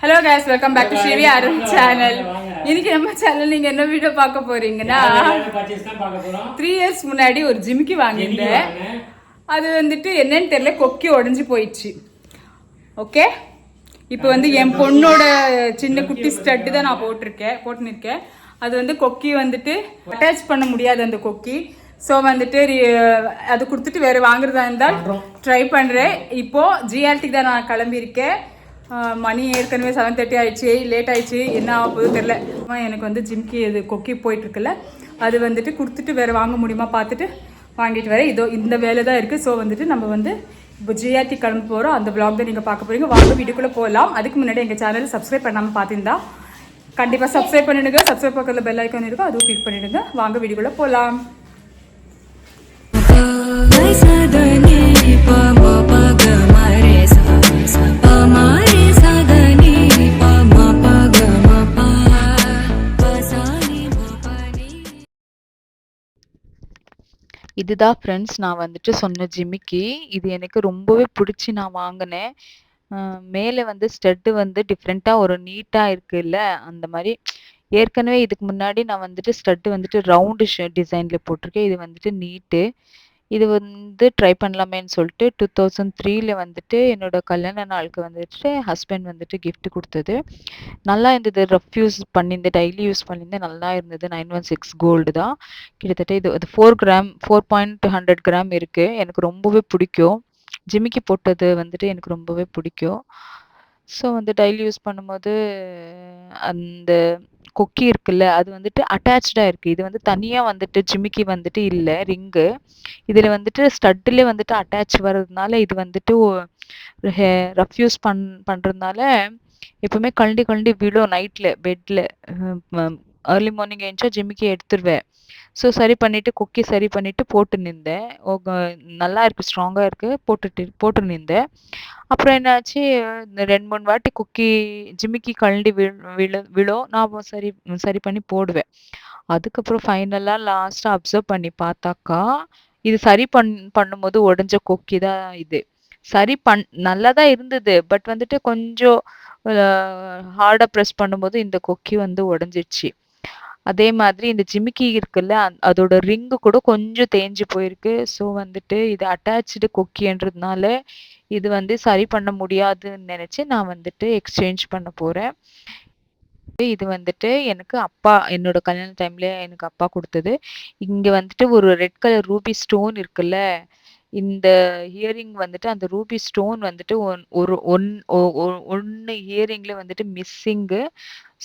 Hello guys welcome back to Srivi Arun channel இன்னைக்கு நம்ம channel நீங்க என்ன வீடியோ பார்க்க போறீங்கன்னா த்ரீ இயர்ஸ் முன்னாடி ஒரு ஜிமிக்கி வாங்கியிருந்தேன். அது வந்துட்டு என்னன்னு தெரியல கொக்கி உடஞ்சி போயிடுச்சு. ஓகே இப்போ வந்து என் பொண்ணோட சின்ன குட்டி ஸ்டட்டு தான் நான் போட்டிருக்கேன் போட்டுனிருக்கேன் அது வந்து கொக்கி வந்துட்டு அட்டாச் பண்ண முடியாது அந்த கொக்கி. ஸோ வந்துட்டு அது கொடுத்துட்டு வேற வாங்குறதா இருந்தால் ட்ரை பண்ணுறேன் இப்போ ஜிஆர்டிக்கு தான் நான் கிளம்பியிருக்கேன். மணி ஏற்கனவே செவன் தேர்ட்டி ஆயிடுச்சு. லேட் ஆயிடுச்சு. என்ன ஆக போகுது தெரில எனக்கு வந்து ஜிம்கி இது கொக்கி போயிட்டுருக்குல்ல அது வந்துட்டு கொடுத்துட்டு வேறு வாங்க முடியுமா பார்த்துட்டு வாங்கிட்டு வரேன். இதோ இந்த வேலை தான் இருக்குது ஸோ வந்துட்டு நம்ம வந்து இப்போ ஜிஆர்டி கிளம்பு போகிறோம் அந்த பிளாக் தான் நீங்கள் பார்க்க போகிறீங்க வாங்க வீட்டுக்குள்ளே போகலாம். அதுக்கு முன்னாடி எங்கள் சேனல் சப்ஸ்கிரைப் பண்ணாமல் பார்த்துருந்தா கண்டிப்பாக சப்ஸ்கிரைப் பண்ணிடுங்க. சப்ஸ்கிரைப் பக்கத்தில் பெல் ஐக்கான் இருக்கும். அதுவும் கிளிக் பண்ணிடுங்க. வாங்க வீட்டுக்குள்ளே போகலாம். இதுதான் ஃப்ரெண்ட்ஸ் நான் வந்துட்டு சொன்ன ஜிமிக்கி. இது எனக்கு ரொம்பவே பிடிச்சி நான் வாங்கினேன். மேலே வந்து ஸ்டட்டு வந்து டிஃப்ரெண்ட்டாக ஒரு நீட்டாக இருக்குல்ல அந்த மாதிரி. ஏற்கனவே இதுக்கு முன்னாடி நான் வந்துட்டு ஸ்டட்டு வந்துட்டு ரவுண்டு டிசைனில் போட்டிருக்கேன். இது வந்துட்டு நீட்டு இது வந்து ட்ரை பண்ணலாமேன்னு சொல்லிட்டு டூ தௌசண்ட் த்ரீல வந்துட்டு என்னோட கல்யாண நாளுக்கு வந்துட்டு ஹஸ்பண்ட் வந்துட்டு கிஃப்ட் கொடுத்தது. நல்லா இருந்தது. ரஃப் யூஸ் பண்ணியிருந்தேன். டெய்லி யூஸ் பண்ணியிருந்தேன். நல்லா இருந்தது. நைன் ஒன் சிக்ஸ் கோல்டு தான். கிட்டத்தட்ட இது அது four gram four point hundred gram இருக்குது எனக்கு ரொம்பவே பிடிக்கும். ஜிமிக்கி போட்டது வந்துட்டு எனக்கு ரொம்பவே பிடிக்கும். ஸோ வந்து டெய்லி யூஸ் பண்ணும்போது அந்த கொக்கி இருக்குல்ல அது வந்துட்டு அட்டாச்சாக இருக்குது இது வந்து தனியாக வந்துட்டு ஜிமிக்கி வந்துட்டு இல்லை ரிங்கு இதில் வந்துட்டு ஸ்டட்டிலே வந்துட்டு அட்டாச் வர்றதுனால இது வந்துட்டு ரஃப் யூஸ் பண் பண்ணுறதுனால எப்பவுமே கழண்டி கழண்டி விழும் நைட்டில் பெட்டில் ஏர்லி மார்னிங் ஏஞ்சா ஜிமிக்கி எடுத்துருவேன். ஸோ சரி பண்ணிவிட்டு கொக்கி சரி பண்ணிவிட்டு போட்டு நின்றேன். நல்லா இருக்குது ஸ்ட்ராங்காக இருக்குது போட்டுட்டு போட்டு நின்றேன். அப்புறம் என்னாச்சு? ரெண்டு மூணு வாட்டி குக்கி ஜிமிக்கி கழண்டி விழு விழு விழும் நான் சரி சரி பண்ணி போடுவேன். அதுக்கப்புறம் ஃபைனலாக லாஸ்ட்டாக அப்சர்வ் பண்ணி பார்த்தாக்கா இது சரி பண் பண்ணும்போது உடஞ்ச கொக்கி தான் இது. சரி பண் நல்லா தான் இருந்தது. பட் வந்துட்டு கொஞ்சம் ஹார்டாக ப்ரெஸ் பண்ணும்போது இந்த கொக்கி வந்து உடஞ்சிடுச்சு அதே மாதிரி இந்த ஜிமிக்கி இருக்குல்ல அந்- அதோட ரிங்கு கூட கொஞ்சம் தேஞ்சு போயிருக்கு. ஸோ வந்துட்டு இது அட்டாச்சு கொக்கின்றதுனால இது வந்து சரி பண்ண முடியாதுன்னு நினச்சி நான் வந்துட்டு எக்ஸ்சேஞ்ச் பண்ண போகிறேன் இது வந்துட்டு எனக்கு அப்பா என்னோட கல்யாண டைம்ல எனக்கு அப்பா கொடுத்தது. இங்க வந்துட்டு ஒரு ரெட் கலர் ரூபி ஸ்டோன் இருக்குல்ல இந்த இயரிங் வந்துட்டு அந்த ரூபி ஸ்டோன் வந்துட்டு ஒன் ஒரு ஒன் ஒ- ஒ- வந்துட்டு மிஸ்ஸிங்கு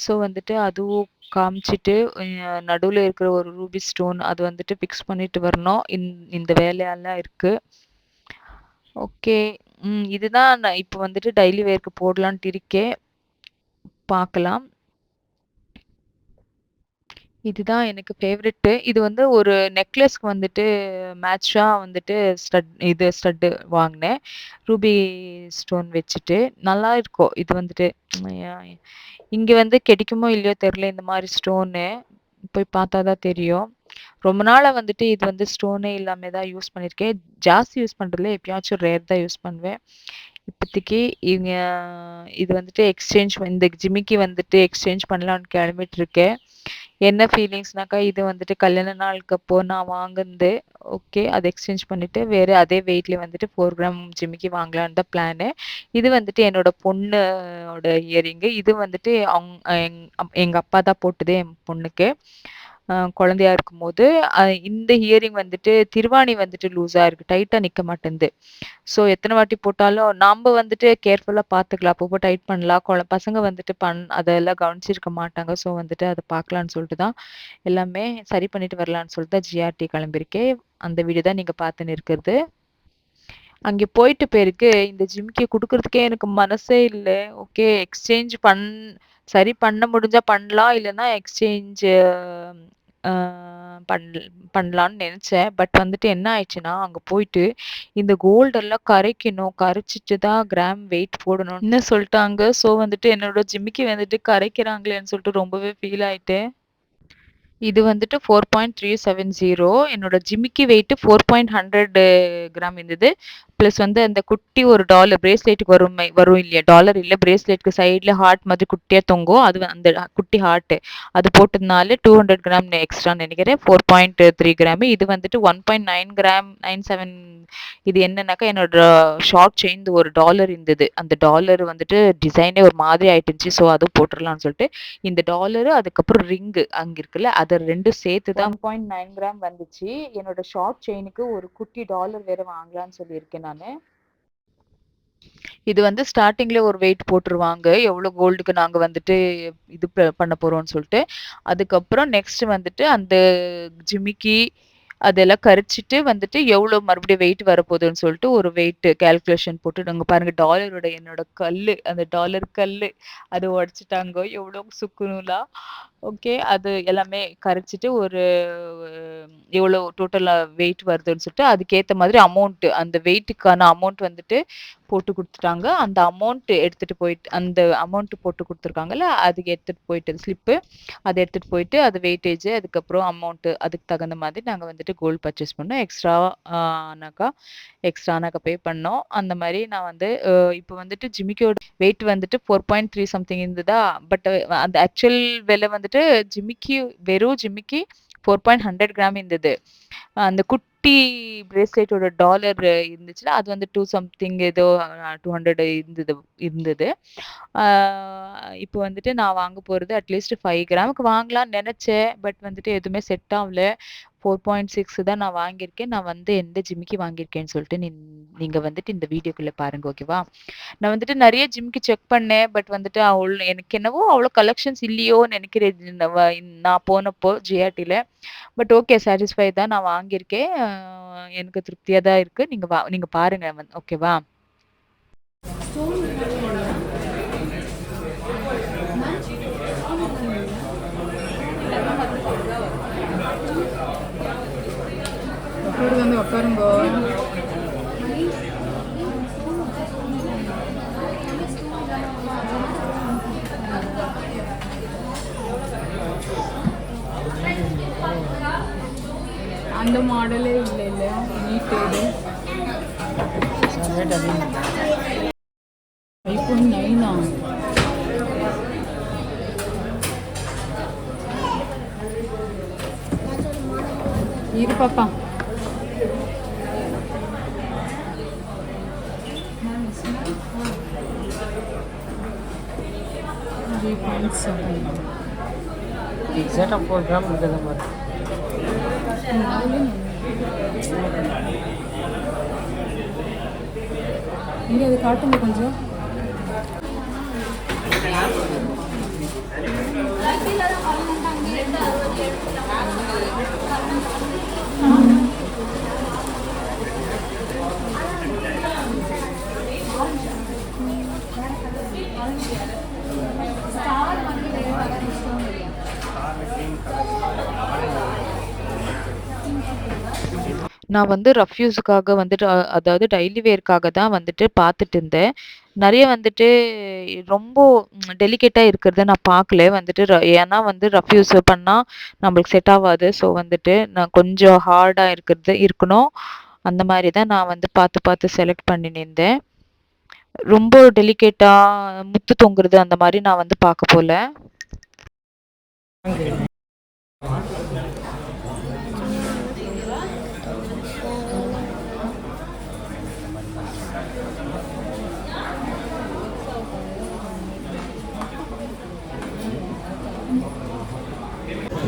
ஸோ வந்துட்டு அதுவும் காமிச்சிட்டு நடுவில் இருக்கிற ஒரு ரூபி ஸ்டோன் அது வந்துட்டு ஃபிக்ஸ் பண்ணிட்டு வரணும். இந் இந்த வேலையெல்லாம் இருக்குது ஓகே ம் இதுதான் நான் இப்போ வந்துட்டு டெய்லி வேர்க்கு போடலான்ட்டு இருக்கேன். பார்க்கலாம். இதுதான் எனக்கு ஃபேவரெட்டு இது வந்து ஒரு நெக்லஸ்க்கு வந்துட்டு மேட்சாக வந்துட்டு ஸ்டட் இது ஸ்டட்டு வாங்கினேன். ரூபி ஸ்டோன் வச்சுட்டு. நல்லா இருக்கும் இது வந்துட்டு இங்கே வந்து கிடைக்குமோ இல்லையோ தெரில இந்த மாதிரி ஸ்டோனு போய் பார்த்தா தான் தெரியும். ரொம்ப நாளாக வந்துட்டு இது வந்து ஸ்டோனே இல்லாமல் தான் யூஸ் பண்ணியிருக்கேன் ஜாஸ்தி யூஸ் பண்ணுறதுல எப்பயாச்சும் ரேர் தான் யூஸ் பண்ணுவேன். இப்போதைக்கு இவங்க இது வந்துட்டு எக்ஸ்சேஞ்ச் இந்த ஜிமிக்கி வந்துட்டு எக்ஸ்சேஞ்ச் பண்ணலான்னு கிளம்பிட்டு இருக்கேன் என்ன ஃபீலிங்ஸ்னாக்கா இது வந்துட்டு கல்யாண நாளுக்கு அப்போ நான் வாங்குனது. ஓகே அதை எக்ஸ்சேஞ்ச் பண்ணிட்டு வேறு அதே வெயிட்ல வந்துட்டு ஃபோர் கிராம் ஜிமிக்கி வாங்கலான்னு தான் பிளானு இது வந்துட்டு என்னோட பொண்ணோட இயரிங்கு இது வந்துட்டு அவங்க எங் அப்பா தான் போட்டது என் பொண்ணுக்கு. குழந்தையா இருக்கும்போது இந்த ஹியரிங் வந்துட்டு திருவாணி வந்துட்டு லூஸா இருக்கு. டைட்டா நிக்க மாட்டேங்குது ஸோ எத்தனை வாட்டி போட்டாலும் நாம வந்துட்டு கேர்ஃபுல்லா பார்த்துக்கலாம் அப்பப்போ டைட் பண்ணலாம். குழ பசங்க வந்துட்டு பண் அதெல்லாம் கவனிச்சிருக்க மாட்டாங்க. ஸோ வந்துட்டு அதை பார்க்கலான்னு சொல்லிட்டு தான் எல்லாமே சரி பண்ணிட்டு வரலான்னு சொல்லிட்டு தான் ஜிஆர்டி கிளம்பியிருக்கேன் அந்த வீடியோ தான் நீங்க பார்த்துன்னு இருக்கிறது அங்கே போயிட்டு பேருக்கு இந்த ஜிம்கி கொடுக்கறதுக்கே எனக்கு மனசே இல்லை. ஓகே எக்ஸ்சேஞ்ச் பண் சரி பண்ண முடிஞ்சா பண்ணலாம். இல்லைன்னா எக்ஸ்சேஞ்ச் பண் பண்ணலான்னு நினச்சேன். பட் வந்துட்டு என்ன ஆயிடுச்சுன்னா அங்கே போயிட்டு இந்த கோல்டெல்லாம் கரைக்கணும். கரைச்சிட்டு தான் கிராம் வெயிட் போடணும்னு சொல்லிட்டாங்க. ஸோ வந்துட்டு என்னோட ஜிம்மிக்கு வந்துட்டு கரைக்கிறாங்களேன்னு சொல்லிட்டு ரொம்பவே ஃபீல் ஆயிட்டேன். இது வந்துட்டு four point three seven zero என்னோட ஜிமிக்கி weight four point hundred gram இருந்தது. ப்ளஸ் வந்து அந்த குட்டி ஒரு டாலர் பிரேஸ்லெட்டுக்கு வரும் வரும் இல்லையா? டாலர் இல்லை பிரேஸ்லெட்க்கு சைடில் ஹார்ட் மாதிரி குட்டியாக தொங்கும். அது அந்த குட்டி ஹார்ட்டு அது போட்டதுனால டூ ஹண்ட்ரட் கிராம் எக்ஸ்ட்ரா நினைக்கிறேன். Four point three gram. இது வந்துட்டு one point nine gram nine seven இது என்னன்னாக்கா என்னோட ஷார்ட் செயின் ஒரு டாலர் இருந்தது. அந்த டாலர் வந்துட்டு டிசைனே ஒரு மாதிரி ஆயிட்டுச்சு ஸோ அதுவும் போட்டுடலாம்னு சொல்லிட்டு இந்த டாலரு அதுக்கப்புறம் ரிங்கு அங்கே இருக்குல்ல அதை ரெண்டும் சேர்த்து தான் பாயிண்ட் நைன் கிராம் வந்துச்சு. என்னோட ஷார்ட் செயினுக்கு ஒரு குட்டி டாலர் வேற வாங்கலாம்னு சொல்லியிருக்கேன் நான். இது வந்து ஸ்டார்டிங்ல ஒரு வெயிட் போட்டுருவாங்க. எவ்வளோ கோல்டுக்கு நாங்க வந்துட்டு இது பண்ண போறோம்னு சொல்லிட்டு. அதுக்கப்புறம் நெக்ஸ்ட் வந்துட்டு அந்த ஜிமிக்கி அதெல்லாம் கரிச்சிட்டு வந்துட்டு எவ்வளோ மறுபடியும் வெயிட் வரப்போகுதுன்னு சொல்லிட்டு ஒரு வெயிட் கால்குலேஷன் போட்டு நாங்கள் பாருங்கள் டாலரோட என்னோட கல் அந்த டாலர் கல் அது உடச்சிட்டாங்க. எவ்வளோ சுக்குனுலாம் ஓகே அது எல்லாமே கரைச்சிட்டு ஒரு எவ்வளோ டோட்டலாக வெயிட் வருதுன்னு சொல்லிட்டு அதுக்கேற்ற மாதிரி அமௌண்ட்டு அந்த வெயிட்டுக்கான அமௌண்ட் வந்துட்டு போட்டு கொடுத்துட்டாங்க. அந்த அமௌண்ட்டு எடுத்துகிட்டு போயிட்டு அந்த அமௌண்ட்டு போட்டு கொடுத்துருக்காங்கல்ல அதுக்கு எடுத்துகிட்டு போயிட்டு ஸ்லிப்பு அதை எடுத்துகிட்டு போயிட்டு அது வெயிட்டேஜ் அதுக்கப்புறம் அமௌண்ட்டு அதுக்கு தகுந்த மாதிரி நாங்கள் வந்துட்டு கோல்டு பர்ச்சேஸ் பண்ணோம். எக்ஸ்ட்ரானாக்கா எக்ஸ்ட்ரானாக்கா பே பண்ணோம். அந்த மாதிரி நான் வந்து இப்போ வந்துட்டு ஜிமிக்கியோட வெயிட் வந்துட்டு ஃபோர் பாயிண்ட் த்ரீ சம்திங் இருந்ததா? பட் அந்த ஆக்சுவல் விலை வந்துட்டு ஜிமிக்கி வெறும் ஜிமிக்கி ஃபோர் பாயிண்ட் ஹண்ட்ரட் கிராம் இருந்தது. அந்த குட்டி பிரேஸ்லெட்டோட டாலர் இருந்துச்சுன்னா அது வந்து டூ சம்திங் ஏதோ டூ ஹண்ட்ரட் இருந்தது இருந்தது. ஆஹ் இப்போ வந்துட்டு நான் வாங்க போகிறது அட்லீஸ்ட் ஃபைவ் கிராமுக்கு வாங்கலாம்னு நினச்சேன். பட் வந்துட்டு எதுவுமே செட் ஆகல. ஃபோர் பாயிண்ட் சிக்ஸ் தான் நான் வாங்கியிருக்கேன். நான் வந்து எந்த ஜிம்முக்கு வாங்கியிருக்கேன்னு சொல்லிட்டு நீ நீங்கள் வந்துட்டு இந்த வீடியோக்குள்ளே பாருங்க ஓகேவா நான் வந்துட்டு நிறைய ஜிம்க்கு செக் பண்ணேன் பட் வந்துட்டு அவ்வளோ எனக்கு என்னவோ அவ்வளோ கலெக்ஷன்ஸ் இல்லையோன்னு நினைக்கிறேன். நான் போனப்போ ஜிஆர்டியில் பட் ஓகே சாட்டிஸ்ஃபை தான் நான் வாங்கியிருக்கேன். எனக்கு திருப்தியாக தான் இருக்குது நீங்கள் வா நீங்கள் பாருங்கள் வந் ஓகேவா உட்காரு வந்து உட்காருங்க அந்த மாடலே இல்லை இல்லை. நீட்டு ஐஃபோன் நைனா. இரு பாப்பா three point seven four gram இருக்கிறத மாதிரி இங்கே அது காட்டுங்க கொஞ்சம். நான் வந்து ரஃப் யூஸுக்காக வந்துட்டு அதாவது டெய்லி வேர்க்காக தான் வந்துட்டு பார்த்துட்டு இருந்தேன். நிறைய வந்துட்டு ரொம்ப டெலிகேட்டாக இருக்கிறத நான் பார்க்கல. வந்துட்டு ர ஏன்னா வந்து ரஃப் யூஸ் நம்மளுக்கு செட் ஆகாது ஸோ வந்துட்டு நான் கொஞ்சம் ஹார்டாக இருக்கிறது இருக்கணும். அந்த மாதிரி தான் நான் வந்து பார்த்து பார்த்து செலக்ட் பண்ணினிருந்தேன். ரொம்ப டெலிகேட்டாக முத்து தொங்குறது அந்த மாதிரி நான் வந்து பார்க்க போல.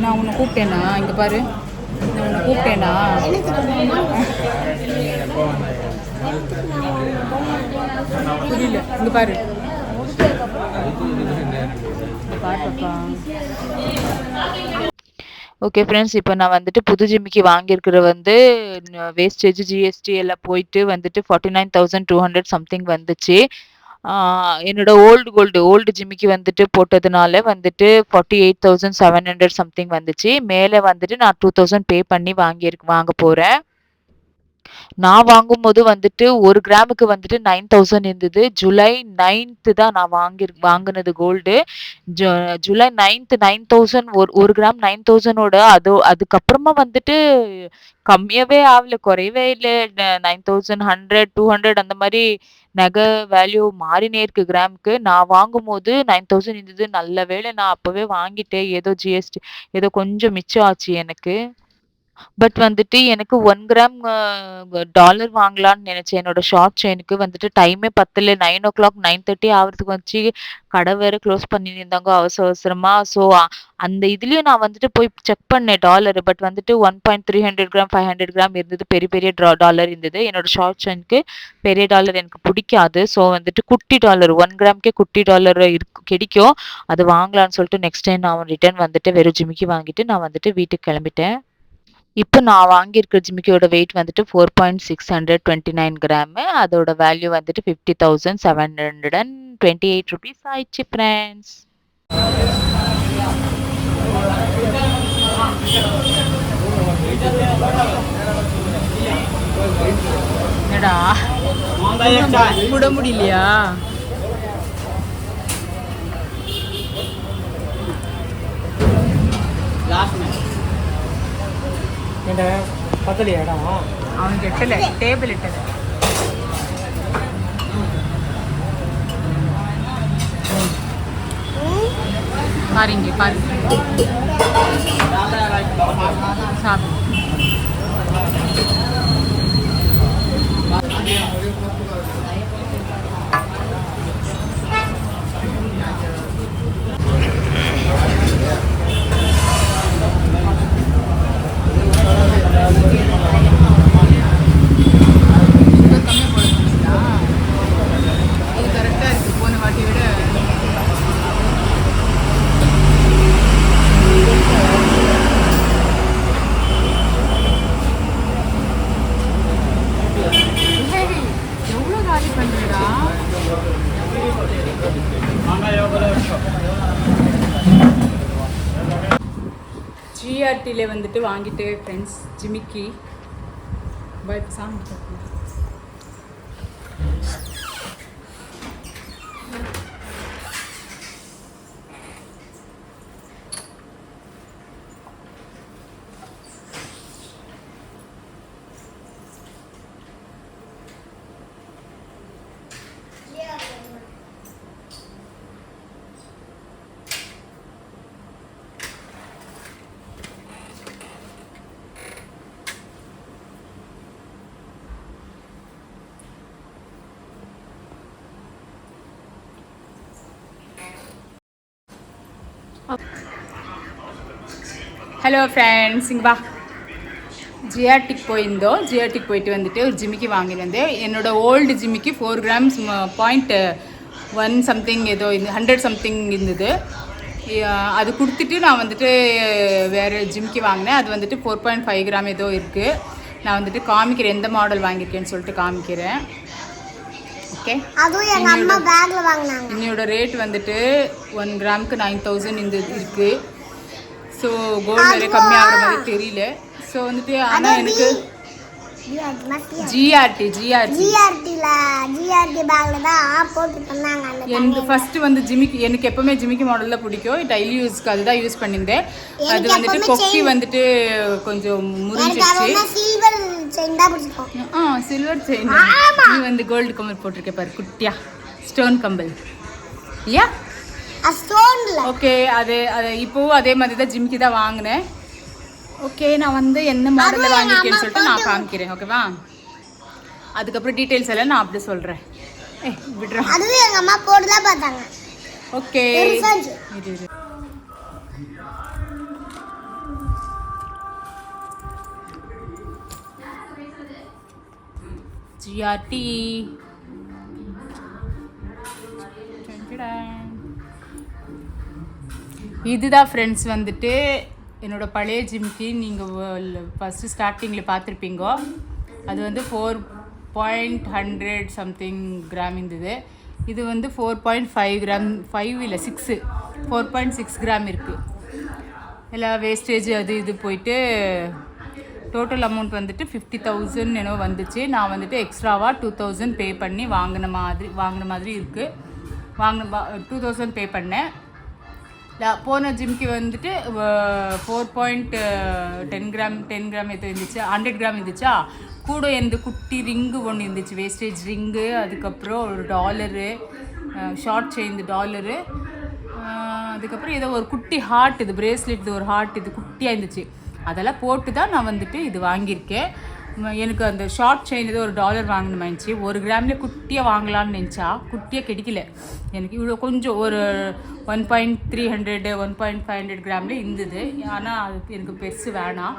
நான் உன்னை கூப்பிட்டேனா இங்கே பாரு. நான் உன்னை கூப்பிட்டேனா புரியல. இங்கே பாரு. இங்க பாரு பாப்பா. ஓகே ஃப்ரெண்ட்ஸ் இப்போ நான் வந்துட்டு புது ஜிம்மிக்கு வாங்கியிருக்கிற வந்து வேஸ்டேஜ் ஜிஎஸ்டி எல்லாம் போயிட்டு வந்துட்டு forty nine thousand two hundred something வந்துச்சு. என்னோடய என்னோட ஓல்டு கோல்டு ஓல்டு ஜிம்மிக்கு வந்துட்டு போட்டதுனால வந்துட்டு forty eight thousand seven hundred something வந்துச்சு. மேலே வந்துட்டு நான் டூ தௌசண்ட் பே பண்ணி வாங்கியிருக்கு வாங்க போகிறேன் நான் வாங்கும்போது வந்துட்டு ஒரு கிராமுக்கு வந்துட்டு நைன் தௌசண்ட் இருந்தது. ஜூலை நைன்த்து தான் நான் வாங்கி வாங்கினது கோல்டு ஜு ஜூலை நைன்த்து நைன் தௌசண்ட் ஒரு ஒரு கிராம் நைன் தௌசண்டோட அது அதுக்கப்புறமா வந்துட்டு கம்மியாகவே ஆகல குறையவே இல்லை. Nine thousand hundred two hundred அந்த மாதிரி நகை வேல்யூ மாறினே இருக்கு கிராமுக்கு. நான் வாங்கும்போது நைன் தௌசண்ட் இருந்தது. நல்ல வேளை நான் அப்போவே வாங்கிட்டேன். ஏதோ ஜிஎஸ்டி ஏதோ கொஞ்சம் மிச்சம் ஆச்சு எனக்கு. பட் வந்துட்டு எனக்கு ஒன் கிராம் டாலர் வாங்கலாம்னு நினைச்சேன். என்னோட ஷார்ட் செயினுக்கு வந்துட்டு டைமே பத்தல. Nine o'clock nine thirty ஆகிறதுக்கு வச்சு கடை வேற க்ளோஸ் பண்ணியிருந்தாங்க அவசர அவசரமா. ஸோ அந்த இதுலயும் நான் வந்துட்டு போய் செக் பண்ணேன் டாலர் பட் வந்துட்டு one point three hundred gram five hundred gram இருந்தது. பெரிய பெரிய டாலர் இருந்தது. என்னோட ஷார்ட் செயினுக்கு பெரிய டாலர் எனக்கு பிடிக்காது. ஸோ வந்துட்டு குட்டி டாலர் ஒன் கிராம்க்கே குட்டி டாலர் இருக்கு கிடைக்கும். அது வாங்கலான்னு சொல்லிட்டு நெக்ஸ்ட் டைம் நான் ரிட்டர்ன் வந்துட்டு வெறும் ஜிமிக்கி வாங்கிட்டு நான் வந்துட்டு வீட்டுக்கு கிளம்பிட்டேன். இப்போ நான் வாங்கியிருக்கிற ஜிமிக்கியோட வெயிட் வந்துட்டு four point six hundred twenty nine gram அதோட வேல்யூ வந்துட்டு fifty thousand seven hundred and twenty eight rupees ஆயிடுச்சு ஃப்ரெண்ட்ஸ் என்னடா? கூட முடியலையா என்ன பத்தலையா இடம். அவனுக்கு எட்டல டேபிள் எட்டல. பாருங்க பாருங்க சாப்பிடு. ஜிஆர்டியில் வந்துட்டு வாங்கிட்டு ஃப்ரெண்ட்ஸ் ஜிமிக்கி பட் சாங் ஹலோ ஃப்ரெண்ட்ஸ் இங்கே வா. ஜிஆர்டிக் போயிருந்தோம். ஜிஆர்டிக் போயிட்டு வந்துட்டு ஒரு ஜிமிக்கி வாங்கிட்டு வந்தேன். என்னோட ஓல்டு ஜிமிக்கி four grams point one something ஏதோ இந்த ஹண்ட்ரட் சம்திங் இருந்தது. அது கொடுத்துட்டு நான் வந்துட்டு வேறு ஜிமிக்கி வாங்கினேன். அது வந்துட்டு ஃபோர் பாயிண்ட் ஃபைவ் கிராம் ஏதோ இருக்குது நான் வந்துட்டு காமிக்கிறேன். எந்த மாடல் வாங்கியிருக்கேன்னு சொல்லிட்டு காமிக்கிறேன். ஓகே இன்னையோட ரேட் வந்துட்டு ஒன் கிராமுக்கு நைன் தௌசண்ட் இந்த இருக்கு. ஸோ கோல்டு விலை கம்மியாகிற மாதிரி தெரியல. ஸோ வந்துட்டு ஆனால் எனக்கு ஜிஆர்டி ஜிஆர்டி ஜிஆர்டி பேக்ல தான் போட்டு தந்தாங்க அந்த எனக்கு ஃபர்ஸ்ட் வந்து ஜிமிக்கி எனக்கு எப்பவுமே ஜிமிக்கி மாடலில் பிடிக்கும். டெய்லி யூஸ்க்கு அதுதான் யூஸ் பண்ணியிருந்தேன். அது வந்துட்டு கொக்கி வந்துட்டு கொஞ்சம் முறிஞ்சிடுச்சு. ஆ சில்வர் செயின் நீ வந்து கோல்டு கம்பல் போட்டிருக்க பாரு குட்டியா. Stone compel. இல்லையா ஓகே அது அது இப்போவும் அதே மாதிரி தான் ஜிமிக்கி தான் வாங்கினேன். ஓகே நான் வந்து என்ன மாடலில் வாங்கியிருக்கேன்னு சொல்லிட்டு நான் காமிக்கிறேன் ஓகேவா அதுக்கப்புறம் டீட்டெயில்ஸ் எல்லாம் நான் அப்படி சொல்கிறேன் ஏ விடுறோம் அதுவும் எங்க அம்மா போட்டு தான் பார்த்தாங்க ஓகே. இரு இரு ஜிஆர்டி இதுதான் ஃப்ரெண்ட்ஸ் வந்துட்டு என்னோட பழைய ஜிம்க்கு நீங்கள் ஃபஸ்ட்டு ஸ்டார்டிங்கில் பார்த்துருப்பீங்க. அது வந்து four point hundred something gram இருந்தது. இது வந்து four point five gram five இல்லை six four point six gram இருக்குது எல்லா வேஸ்டேஜ் அது இது போயிட்டு டோட்டல் அமௌண்ட் வந்துட்டு ஃபிஃப்டி தௌசண்ட் என்னோ வந்துச்சு. நான் வந்துட்டு எக்ஸ்ட்ராவாக டூ தௌசண்ட் பே பண்ணி வாங்கின மாதிரி வாங்கின மாதிரி இருக்குது வாங்கின டூ தௌசண்ட் பே பண்ணேன். போன ஜிம்க்கு வந்துட்டு four point ten gram ten gram எது இருந்துச்சு. ஹண்ட்ரட் கிராம் இருந்துச்சா? கூட எந்த குட்டி ரிங்கு ஒன்று இருந்துச்சு. வேஸ்டேஜ் ரிங்கு அதுக்கப்புறம் ஒரு டாலரு ஷார்ட் செயின் டாலரு அதுக்கப்புறம் ஏதோ ஒரு குட்டி ஹார்ட் இது பிரேஸ்லெட் இது ஒரு ஹார்ட் இது குட்டியாக இருந்துச்சு. அதெல்லாம் போட்டு தான் நான் வந்துட்டு இது வாங்கியிருக்கேன். எனக்கு அந்த ஷார்ட் செயின் ஏதோ ஒரு டாலர் வாங்கணுமாச்சு ஒரு கிராம்லேயே குட்டியாக வாங்கலாம்னு நினச்சா குட்டியாக கிடைக்கல. எனக்கு இவ்வளோ கொஞ்சம் ஒரு one point three hundred one point five hundred கிராமில் இருந்தது. ஆனால் அது எனக்கு பெருசு வேணாம்.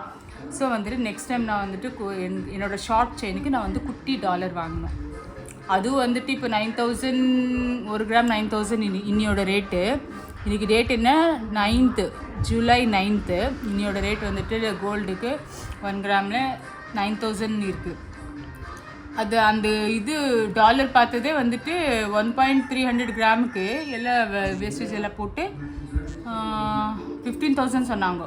ஸோ வந்துட்டு நெக்ஸ்ட் டைம் நான் வந்துட்டு கு- என்- என்னோட ஷார்ட் செயினுக்கு நான் வந்து குட்டி டாலர் வாங்கினேன் அதுவும் வந்துட்டு இப்போ நைன் தௌசண்ட் ஒரு கிராம் நைன் தௌசண்ட் இனி இன்னியோட ரேட்டு இன்றைக்கி ரேட் என்ன? நைன்த்து ஜூலை நைன்த்து இன்னியோட ரேட் வந்துட்டு கோல்டுக்கு ஒன் கிராமில் நைன் தௌசண்ட் இருக்குது அது அந்த இது டாலர் பார்த்ததே வந்துட்டு ஒன் பாயிண்ட் த்ரீ ஹண்ட்ரட் கிராமுக்கு எல்லாம் வேஸ்டேஜ் எல்லாம் போட்டு ஃபிஃப்டீன் தௌசண்ட் சொன்னாங்க.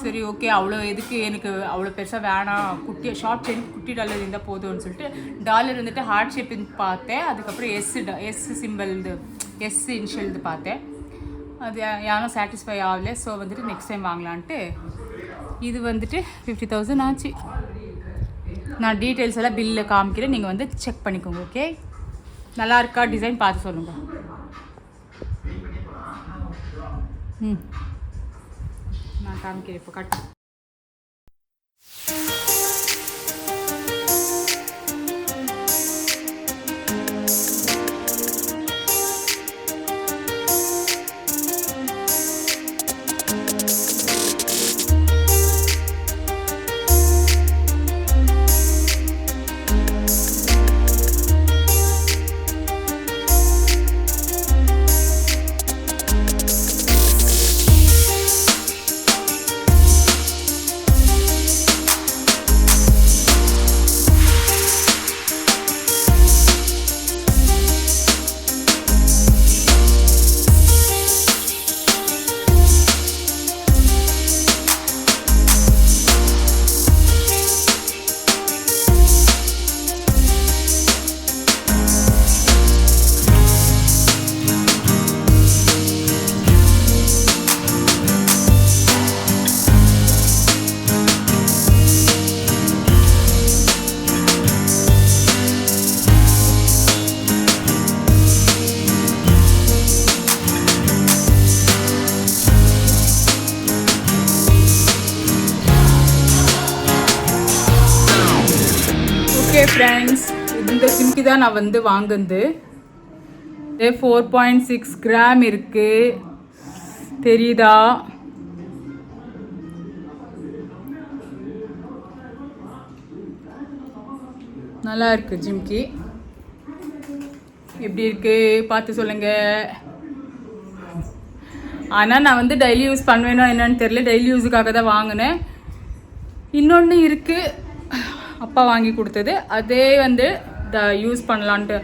சரி ஓகே அவ்வளோ எதுக்கு? எனக்கு அவ்வளோ பெருசாக வேணாம். குட்டி ஷார்ட் செயின் குட்டி டாலர் இருந்தால் போதும்னு சொல்லிட்டு டாலர் வந்துட்டு ஹார்ட் ஷேப்பிங் பார்த்தேன். அதுக்கப்புறம் எஸ் எஸ் சிம்பிள் இது எஸ் இன்ஷியல் இது பார்த்தேன். அது யாரும் சாட்டிஸ்ஃபை ஆகல. ஸோ வந்துட்டு நெக்ஸ்ட் டைம் வாங்கலான்ட்டு இது வந்துட்டு ஃபிஃப்டி தௌசண்ட் ஆச்சு. நான் டீட்டெயில்ஸ் எல்லாம் பில்லில் காமிக்கிறேன். நீங்கள் வந்து செக் பண்ணிக்கோங்க ஓகே நல்லா இருக்கா? டிசைன் பார்த்து சொல்லுங்கள் ம். நான் காமிக்கிறேன் இப்போ கட் தான் நான் வந்து வாங்குந்து ஃபோர் பாயிண்ட் சிக்ஸ் கிராம் இருக்கு. தெரியுதா? நல்லா இருக்கு ஜிம்கி. எப்படி இருக்கு? பார்த்து சொல்லுங்க. ஆனால் நான் வந்து டெய்லி யூஸ் பண்ணுவேனோ என்னன்னு தெரியல. டெய்லி யூஸுக்காக தான் வாங்கினேன். இன்னொன்று இருக்குது அப்பா வாங்கி கொடுத்தது. அதே வந்து யூஸ் பண்ணலான்ட்டு.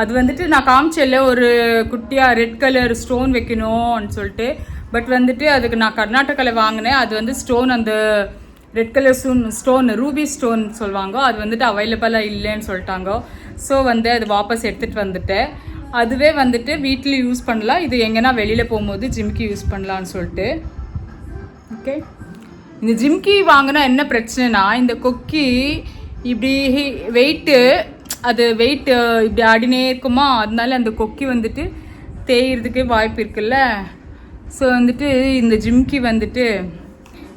அது வந்துட்டு நான் காமிச்சல ஒரு குட்டியாக ரெட் கலர் ஸ்டோன் வைக்கணும்னு சொல்லிட்டு. பட் வந்துட்டு அதுக்கு நான் கர்நாடகாவில் வாங்கினேன். அது வந்து ஸ்டோன் அந்த red colour stone stone ruby stone சொல்லுவாங்க. அது வந்துட்டு அவைலபிளாக இல்லைன்னு சொல்லிட்டாங்க. ஸோ வந்து அது வாபஸ் எடுத்துகிட்டு வந்துட்டேன். அதுவே வந்துட்டு வீட்டில் யூஸ் பண்ணலாம். இது எங்கன்னா வெளியில் போகும்போது ஜிம்கி யூஸ் பண்ணலான்னு சொல்லிட்டு. ஓகே இந்த ஜிம்கி வாங்கினா என்ன பிரச்சனைனா இந்த கொக்கி இப்படி வெயிட்டு அது வெயிட் இப்படி ஆடினே இருக்குமா? அதனால அந்த கொக்கி வந்துட்டு தேயிறதுக்கே வாய்ப்பு இருக்குல்ல? ஸோ வந்துட்டு இந்த ஜிம்கி வந்துட்டு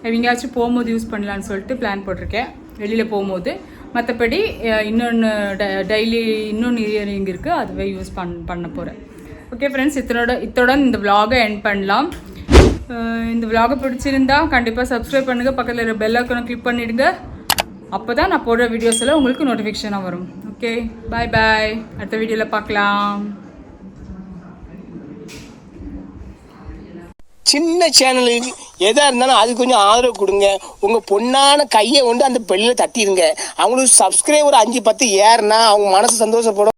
எங்கேயாச்சும் போகும்போது யூஸ் பண்ணலான்னு சொல்லிட்டு பிளான் போட்டிருக்கேன். வெளியில் போகும்போது. மற்றபடி இன்னொன்று டெய்லி இன்னொன்று இயரிங் இருக்குது அதுவே யூஸ் பண் பண்ண போகிறேன் ஓகே ஃப்ரெண்ட்ஸ் இத்தனோட இத்தோட இந்த விலாகை என் பண்ணலாம். இந்த விலாகை பிடிச்சிருந்தா கண்டிப்பாக சப்ஸ்கிரைப் பண்ணுங்கள் பக்கத்தில் இருக்கிற பெல் ஐக்கனை கிளிக் பண்ணிடுங்க. அப்போ தான் நான் போடுற வீடியோஸ் எல்லாம் உங்களுக்கு நோட்டிஃபிகேஷனாக வரும். ஓகே பாய் பாய் அடுத்த வீடியோவில் பார்க்கலாம். சின்ன சேனலுக்கு எதா இருந்தாலும் அது கொஞ்சம் ஆதரவு கொடுங்க. உங்க பொண்ணான கையை கொண்டு அந்த பெல்லில தட்டிடுங்க. அவங்களுக்கு சப்ஸ்கிரைபர் அஞ்சு பத்து ஏறுனா அவங்க மனசு சந்தோஷப்படும்.